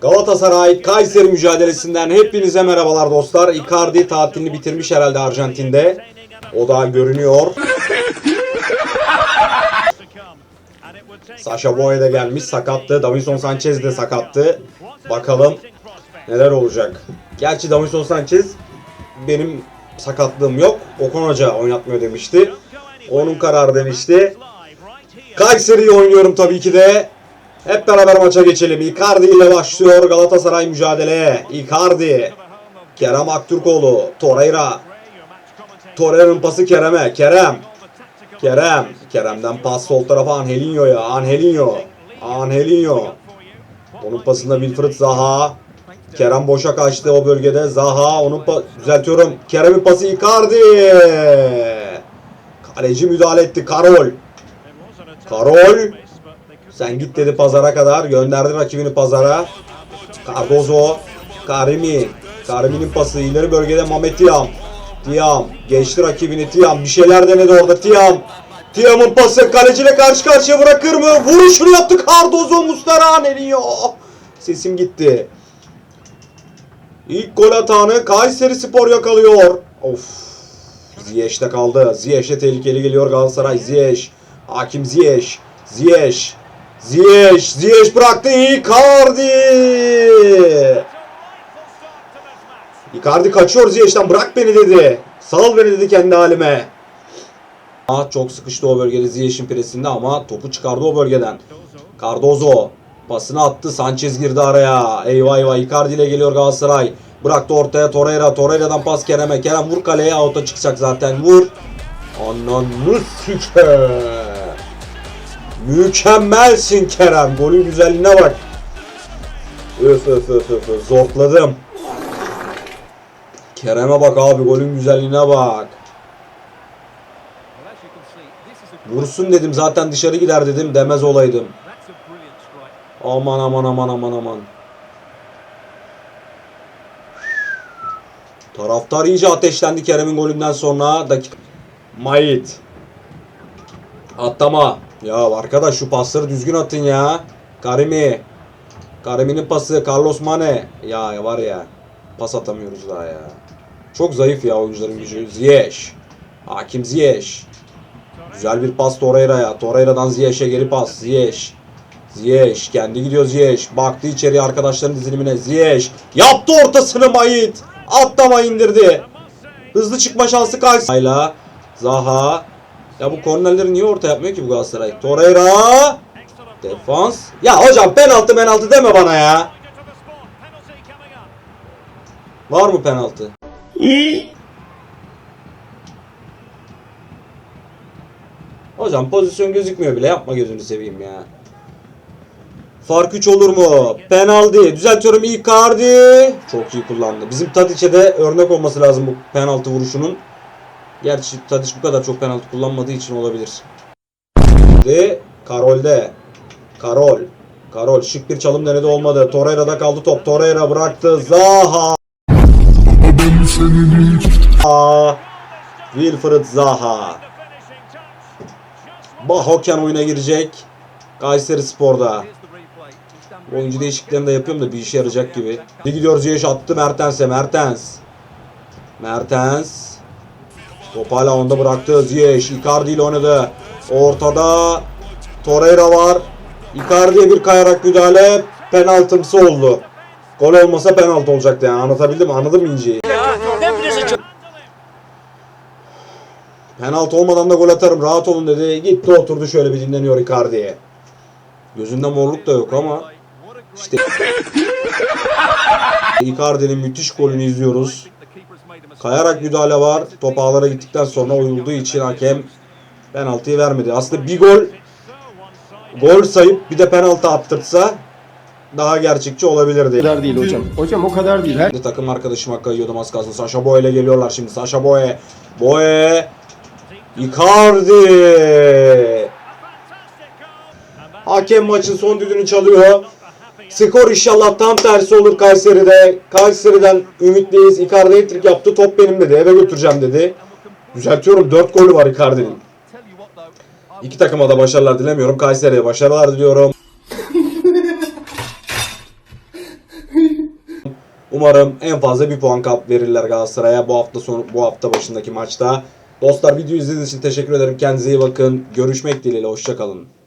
Galatasaray Kayseri mücadelesinden hepinize merhabalar dostlar. Icardi tatilini bitirmiş herhalde Arjantin'de. O da görünüyor. Sasha Boye de gelmiş sakattı. Davinson Sanchez de sakattı. Bakalım neler olacak. Gerçi Davinson Sanchez benim sakatlığım yok. Okan Hoca oynatmıyor demişti. Onun kararı demişti. Kayseri'yi oynuyorum tabii ki de. Hep beraber maça geçelim. Icardi ile başlıyor Galatasaray mücadeleye. Icardi. Kerem Aktürkoğlu. Torreira. Torreira'nın pası Kerem'e. Kerem. Kerem. Kerem'den pas sol tarafa Angelinho'ya. Angelinho. Angelinho. Onun pasında Wilfried Zaha. Kerem boşa kaçtı o bölgede. Zaha onun düzeltiyorum. Kerem'in pası Icardi. Kaleci müdahale etti. Karol. Karol. Sen git dedi pazara kadar. Gönderdi rakibini pazara. Cardozo. Karimi. Karimi'nin pası ileri bölgede Mehmet Tiam. Tiam. Geçti rakibini Tiam. Bir şeyler denedi orada Tiam. Tiam'ın pası kaleciyle karşı karşıya bırakır mı? Vuruşunu yaptı Cardozo Mustara neliyor. Sesim gitti. İlk gol atağını Kayseri Spor yakalıyor. Of. Ziyech'te kaldı. Ziyech'te tehlikeli geliyor Galatasaray. Ziyech. Hakim Ziyech. Ziyech. Ziyech. Ziyech bıraktı. Icardi. Icardi kaçıyor Ziyech'ten. Bırak beni dedi. Sal beni dedi kendi halime. Aa, çok sıkıştı o bölgede Ziyech'in presinde ama topu çıkardı o bölgeden. Cardozo pasını attı. Sanchez girdi araya. Eyvah eyvah Icardi ile geliyor Galatasaray. Bıraktı ortaya Torreira. Torreira'dan pas Kerem'e. Kerem vur kaleye. Out'a çıkacak zaten. Vur. Ananı süke. Mükemmelsin Kerem. Golün güzelliğine bak. Öf öf öf öf. öf. Zortladım. Kerem'e bak abi. Golün güzelliğine bak. Vursun dedim zaten dışarı gider dedim demez olaydım. Aman aman aman aman aman. Taraftar iyice ateşlendi Kerem'in golünden sonra. Dakika. Mayit. Atlama. Ya arkadaş şu pasları düzgün atın ya. Karimi. Karimi'nin pası. Carlos Mane. Ya var ya. Pas atamıyoruz daha ya. Çok zayıf ya oyuncuların gücü. Ziyech. Hakim Ziyech. Güzel bir pas Torreira'ya. Torreira'dan Ziyech'e geri pas. Ziyech. Ziyech. Kendi gidiyor Ziyech. Baktı içeri arkadaşların dizilimine. Ziyech. Yaptı ortasını Mayit. Atlama indirdi. Hızlı çıkma şansı Kayseri'yle. Zaha. Ya bu kornerleri niye orta yapmıyor ki bu Galatasaray? Torreira. Defans. Ya hocam penaltı penaltı deme bana ya. Var mı penaltı? Hocam pozisyon gözükmüyor bile. Yapma gözünü seveyim ya. Fark 3 olur mu? Penaltı. Düzeltiyorum Icardi. Çok iyi kullandı. Bizim Tadic'e de örnek olması lazım bu penaltı vuruşunun. Gerçi Tadic bu kadar çok penaltı kullanmadığı için olabilir. Şimdi Karol'de. Karol. Karol şık bir çalım denedi olmadı. Torreira'da kaldı top. Torreira bıraktı. Zaha. Aa, Wilfried Zaha. Bahoken oyuna girecek. Kayseri Spor'da. Oyuncu değişikliklerini de yapıyorum da bir işe yarayacak gibi. Bir gidiyor Ziyech attı Mertens'e. Mertens. Mertens. Top hala onda bıraktı. Ziyech. Icardi ile oynadı. Ortada Torreira var. Icardi'ye bir kayarak müdahale. Penaltımsı oldu. Gol olmasa penaltı olacaktı yani. Anlatabildim mi? Anladın mı inceyi? Penaltı olmadan da gol atarım rahat olun dedi. Gitti oturdu şöyle bir dinleniyor Icardi'ye. Gözünde morluk da yok ama işte Icardi'nin müthiş golünü izliyoruz. Kayarak müdahale var. Top ağlara gittikten sonra oyulduğu için hakem penaltıyı vermedi. Aslında bir gol gol sayıp bir de penaltı attırsa daha gerçekçi olabilirdi. O kadar değil hocam. Hocam o kadar değil. Her takım arkadaşıma kayıyordum az kalsın. Sasha Boye ile geliyorlar şimdi. Sasha Boye. Boye. Icardi. Hakem maçın son düdüğünü çalıyor. Skor inşallah tam tersi olur Kayseri'de. Kayseri'den ümitliyiz. Icardi hat-trick yaptı. Top benim dedi. Eve götüreceğim dedi. Düzeltiyorum. 4 golü var Icardi'nin. İki takıma da başarılar dilemiyorum. Kayseri'ye başarılar diliyorum. Umarım en fazla bir puan kap verirler Galatasaray'a bu hafta sonu bu hafta başındaki maçta. Dostlar video izlediğiniz için teşekkür ederim. Kendinize iyi bakın. Görüşmek dileğiyle. Hoşçakalın.